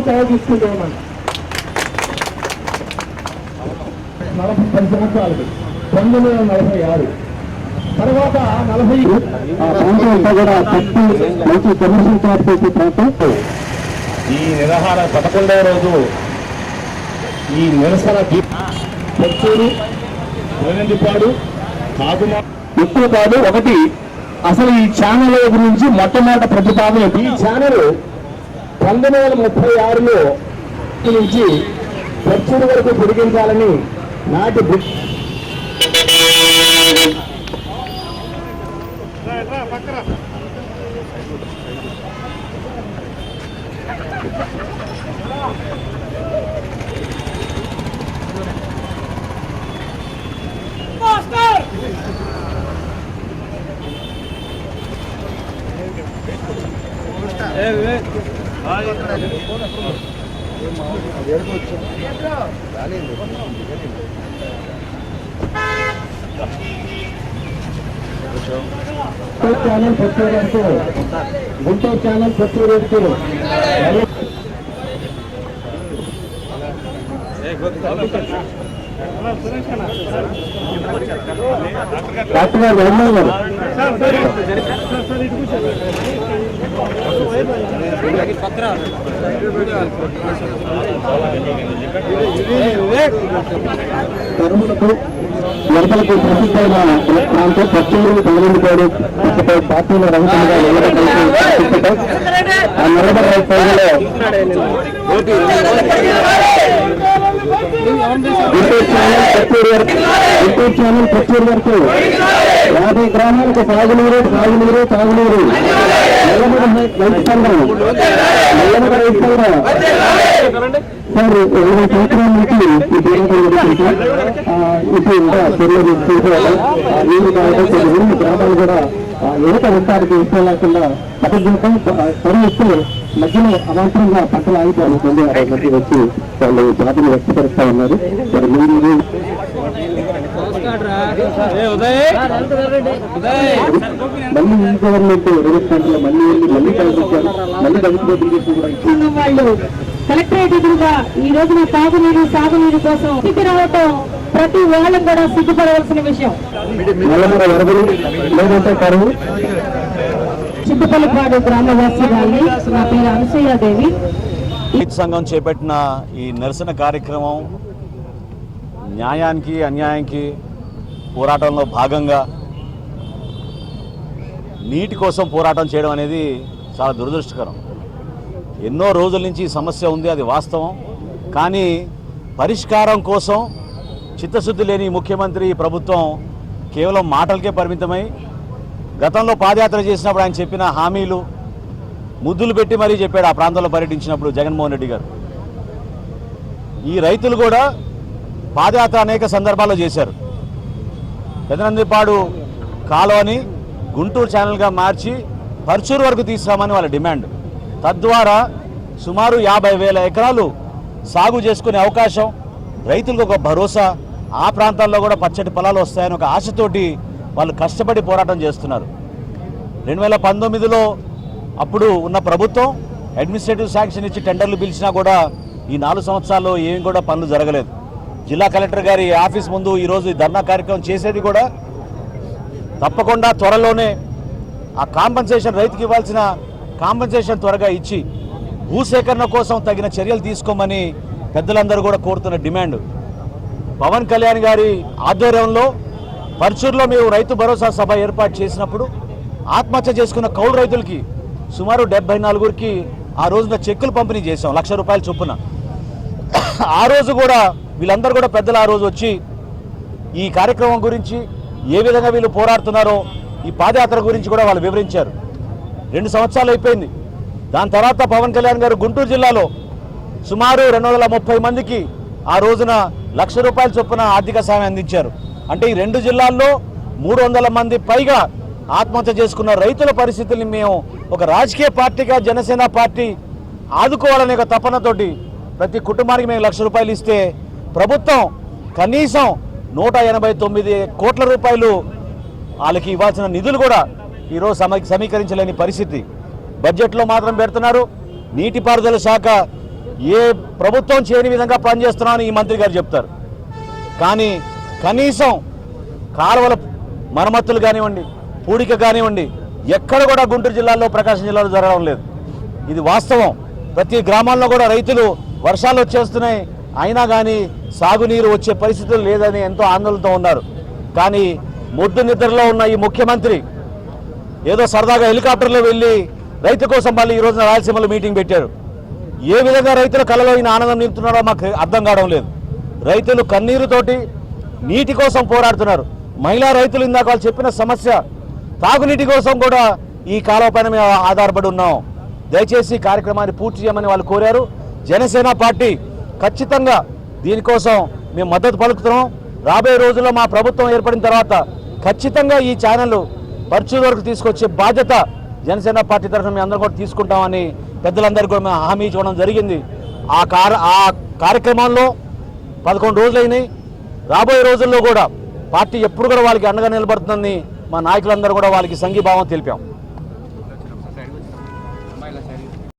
సెలవు తీసుకుంటూ ఉన్నాను నలభై పది సంవత్సరాలకి పంతొమ్మిది వందల నలభై ఆరు తర్వాత నలభై తయారు ఈ నిరాహార పదకొండవ రోజు ఈ నిరసన దీప్ పొత్తూరు వెనందిపాడు కాకుమా ఎక్కువ కాదు ఒకటి అసలు ఈ ఛానల్ గురించి మొట్టమొదటి ప్రతిపాదన? ఈ ఛానల్ పంతొమ్మిది వందల ముప్పై ఆరులో నుంచి పొత్తూరు వరకు పొడిగించాలని నాటి బ్రిట్ గుంటూరు ఛానల్ వరకు గుంటూరు ఛానల్ వరకు డాక్టర్ గారు తరుములకు వరదలకు ప్రసిద్ధమైన ప్రాంతం పశ్చిమూరు తొలగించుకోవడం ఇకపై పార్టీల రహితంగా ఆ గుంటూరు ఛానల్ గుంటూరు ఛానల్ వరకు యాభై గ్రామాలకు సాగునీరు సాగునీరు తాగునీరు. రైతు సంఘం నల్లమడ రైతు సంఘం సార్ ఇరవై సంవత్సరాల నుంచి ఈ ఇప్పుడు ఇంకా నీరు కావడం గ్రామాలు కూడా యువత వృత్తానికి ఇష్టం లేకుండా పట్టజీవితం కరువు మధ్యలో అవాంతరంగా పంటలు ఆగిపోతుంది వచ్చి వాళ్ళు బాధలు వ్యక్తపరుస్తా ఉన్నారు మరి మీరు మళ్ళీ గవర్నమెంట్ మళ్ళీ వెళ్ళి మళ్ళీ మళ్ళీ వాళ్ళు కలెక్టరేట్ ఎదురుగా ఈ రోజున తాగునీరు సాగునీరు కోసం స్థితి రావటం ప్రతి వాళ్ళం కూడా సిగ్గుపడవలసిన విషయం. గ్రామవాసి వాళ్ళని నా పేరు అనసూయాదేవి రైతు సంఘం చేపట్టిన ఈ నిరసన కార్యక్రమం న్యాయానికి అన్యాయానికి పోరాటంలో భాగంగా నీటి కోసం పోరాటం చేయడం అనేది చాలా దురదృష్టకరం. ఎన్నో రోజుల నుంచి సమస్య ఉంది అది వాస్తవం. కానీ పరిష్కారం కోసం చిత్తశుద్ధి లేని ముఖ్యమంత్రి ప్రభుత్వం కేవలం మాటలకే పరిమితమై గతంలో పాదయాత్ర చేసినప్పుడు ఆయన చెప్పిన హామీలు ముద్దులు పెట్టి మరీ చెప్పాడు ఆ ప్రాంతంలో పర్యటించినప్పుడు జగన్మోహన్ రెడ్డి గారు. ఈ రైతులు కూడా పాదయాత్ర అనేక సందర్భాల్లో చేశారు. పెదనందిపాడు కాలువని గుంటూరు ఛానల్గా మార్చి పర్చూరు వరకు తీసుకురామని వాళ్ళ డిమాండ్. తద్వారా సుమారు యాభై వేల ఎకరాలు సాగు చేసుకునే అవకాశం రైతులకు ఒక భరోసా ఆ ప్రాంతాల్లో కూడా పచ్చటి పొలాలు వస్తాయని ఒక ఆశతోటి వాళ్ళు కష్టపడి పోరాటం చేస్తున్నారు. రెండు వేల పంతొమ్మిదిలో అప్పుడు ఉన్న ప్రభుత్వం అడ్మినిస్ట్రేటివ్ శాంక్షన్ ఇచ్చి టెండర్లు పిలిచినా కూడా ఈ నాలుగు సంవత్సరాల్లో ఏం కూడా పనులు జరగలేదు. జిల్లా కలెక్టర్ గారి ఆఫీస్ ముందు ఈరోజు ఈ ధర్నా కార్యక్రమం చేసేది కూడా తప్పకుండా త్వరలోనే ఆ కాంపన్సేషన్ రైతుకి ఇవ్వాల్సిన కాంపన్సేషన్ త్వరగా ఇచ్చి భూసేకరణ కోసం తగిన చర్యలు తీసుకోమని పెద్దలందరూ కూడా కోరుతున్న డిమాండ్. పవన్ కళ్యాణ్ గారి ఆధ్వర్యంలో పర్చూరులో మేము రైతు భరోసా సభ ఏర్పాటు చేసినప్పుడు ఆత్మహత్య చేసుకున్న కౌలు రైతులకి సుమారు డెబ్బై నాలుగురికి ఆ రోజున చెక్కులు పంపిణీ చేసాం లక్ష రూపాయల చొప్పున. ఆ రోజు కూడా వీళ్ళందరూ కూడా పెద్దలు ఆ రోజు వచ్చి ఈ కార్యక్రమం గురించి ఏ విధంగా వీళ్ళు పోరాడుతున్నారో ఈ పాదయాత్ర గురించి కూడా వాళ్ళు వివరించారు. రెండు సంవత్సరాలు అయిపోయింది. దాని తర్వాత పవన్ కళ్యాణ్ గారు గుంటూరు జిల్లాలో సుమారు రెండు వందల ముప్పై మందికి ఆ రోజున లక్ష రూపాయల చొప్పున ఆర్థిక సాయం అందించారు. అంటే ఈ రెండు జిల్లాల్లో మూడు వందల మంది పైగా ఆత్మహత్య చేసుకున్న రైతుల పరిస్థితుల్ని మేము ఒక రాజకీయ పార్టీగా జనసేన పార్టీ ఆదుకోవాలనే ఒక తపనతోటి ప్రతి కుటుంబానికి మేము లక్ష రూపాయలు ఇస్తే ప్రభుత్వం కనీసం నూట ఎనభై తొమ్మిది కోట్ల రూపాయలు వాళ్ళకి ఇవ్వాల్సిన నిధులు కూడా ఈరోజు సమ సమీకరించలేని పరిస్థితి. బడ్జెట్లో మాత్రం పెడుతున్నారు. నీటిపారుదల శాఖ ఏ ప్రభుత్వం చేయని విధంగా పనిచేస్తున్నామని ఈ మంత్రి గారు చెప్తారు. కానీ కనీసం కాలువల మరమ్మతులు కానివ్వండి పూడిక కానివ్వండి ఎక్కడ కూడా గుంటూరు జిల్లాలో ప్రకాశం జిల్లాలో జరగడం లేదు. ఇది వాస్తవం. ప్రతి గ్రామాల్లో కూడా రైతులు వర్షాలు వచ్చేస్తున్నాయి. అయినా కానీ సాగునీరు వచ్చే పరిస్థితులు లేదని ఎంతో ఆందోళనతో ఉన్నారు. కానీ ముద్దు నిద్రలో ఉన్న ఈ ముఖ్యమంత్రి ఏదో సరదాగా హెలికాప్టర్లో వెళ్ళి రైతు కోసం మళ్ళీ ఈ రోజున రాయలసీమలో మీటింగ్ పెట్టారు. ఏ విధంగా రైతుల కళలో ఈయన ఆనందం నింపుతున్నాడో మాకు అర్థం కావడం లేదు. రైతులు కన్నీరుతోటి నీటి కోసం పోరాడుతున్నారు. మహిళా రైతులు ఇందాక వాళ్ళు చెప్పిన సమస్య తాగునీటి కోసం కూడా ఈ కాలువ పైన మేము ఆధారపడి ఉన్నాం. దయచేసి కార్యక్రమాన్ని పూర్తి చేయమని వాళ్ళు కోరారు. జనసేన పార్టీ ఖచ్చితంగా దీనికోసం మేము మద్దతు పలుకుతున్నాం. రాబోయే రోజుల్లో మా ప్రభుత్వం ఏర్పడిన తర్వాత ఖచ్చితంగా ఈ ఛానల్ పరిచయం వరకు తీసుకొచ్చే బాధ్యత జనసేన పార్టీ తరఫున మేము అందరం కూడా తీసుకుంటామని పెద్దలందరికీ కూడా మేము హామీ ఇవ్వడం జరిగింది. ఆ కార్ ఆ కార్యక్రమాల్లో పదకొండు రోజులైనాయి. రాబోయే రోజుల్లో కూడా పార్టీ ఎప్పుడు కూడా వాళ్ళకి అండగా నిలబడుతుందని మా నాయకులందరూ కూడా వాళ్ళకి సంఘీభావం తెలిపాం.